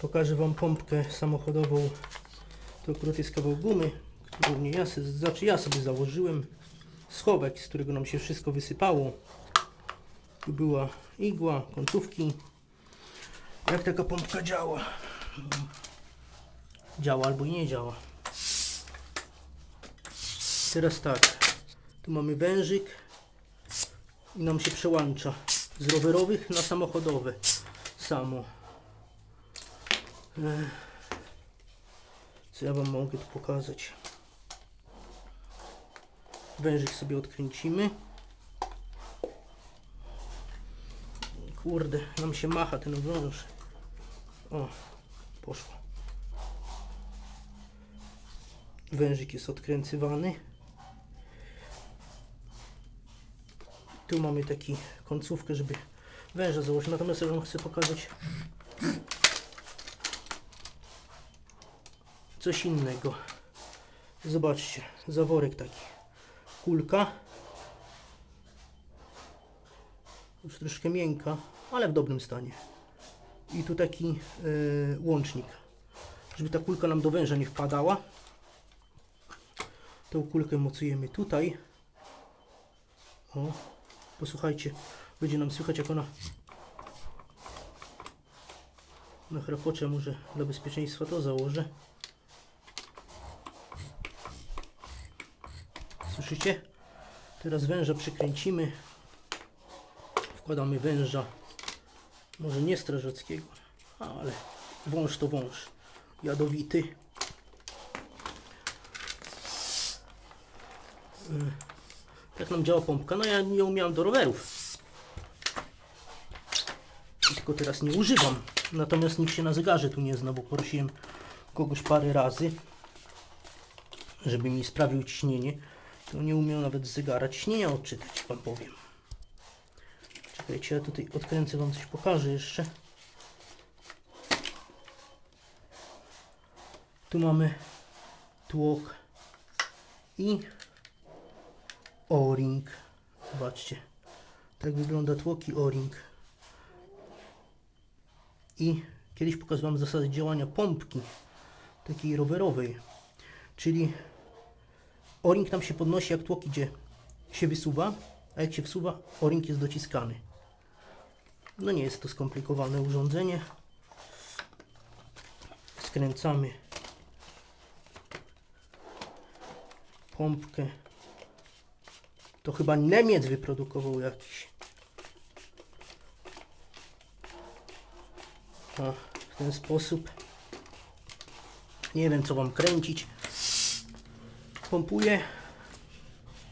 Pokażę Wam pompkę samochodową. To akurat jest kawał gumy, którą nie ja, znaczy ja sobie założyłem. Schowek, z którego nam się wszystko wysypało. Tu była igła, końcówki. Jak taka pompka działa? Działa albo nie działa. Teraz tak. Tu mamy wężyk i nam się przełącza z rowerowych na samochodowe. Samo. Co ja Wam mogę tu pokazać? Wężyk sobie odkręcimy. Kurde, nam się macha ten wąż. O, poszło. Wężyk jest odkręcywany. Tu mamy taki końcówkę, żeby węża założyć. Natomiast ja Wam chcę pokazać coś innego. Zobaczcie, zaworek taki. Kulka. Już troszkę miękka, ale w dobrym stanie. I tu taki y, łącznik, żeby ta kulka nam do węża nie wpadała. Tą kulkę mocujemy tutaj. O, posłuchajcie, będzie nam słychać jak ona na chrapocze może dla bezpieczeństwa to założę. Słyszycie? Teraz węża przykręcimy. Wkładamy węża. Może nie strażackiego, ale wąż to wąż. Jadowity. Y, Tak nam działa pompka. No ja nie umiałem do rowerów. Tylko teraz nie używam. Natomiast nikt się na zegarze tu nie zna, bo prosiłem kogoś parę razy, żeby mi sprawił ciśnienie. To nie umiał nawet zegara ciśnienia odczytać, wam powiem. Czekajcie, ja tutaj odkręcę wam coś pokażę jeszcze. Tu mamy tłok i o-ring. Zobaczcie. Tak wygląda tłok i o-ring. I kiedyś pokazywałem zasady działania pompki takiej rowerowej. Czyli o-ring nam się podnosi jak tłok idzie się wysuwa, a jak się wsuwa, o-ring jest dociskany. No nie jest to skomplikowane urządzenie. Skręcamy pompkę. To chyba Niemiec wyprodukował jakiś. O, w ten sposób. Nie wiem co wam kręcić. Pompuję.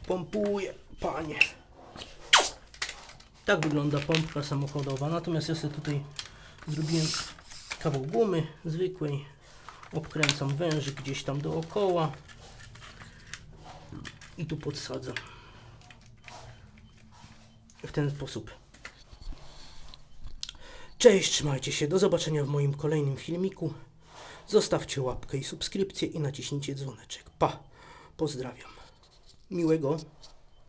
Pompuję, panie. Tak wygląda pompka samochodowa. Natomiast ja sobie tutaj zrobiłem kawał gumy zwykłej. Obkręcam wężyk gdzieś tam dookoła. I tu podsadzam. W ten sposób. Cześć, trzymajcie się. Do zobaczenia w moim kolejnym filmiku. Zostawcie łapkę i subskrypcję i naciśnijcie dzwoneczek. Pa! Pozdrawiam. Miłego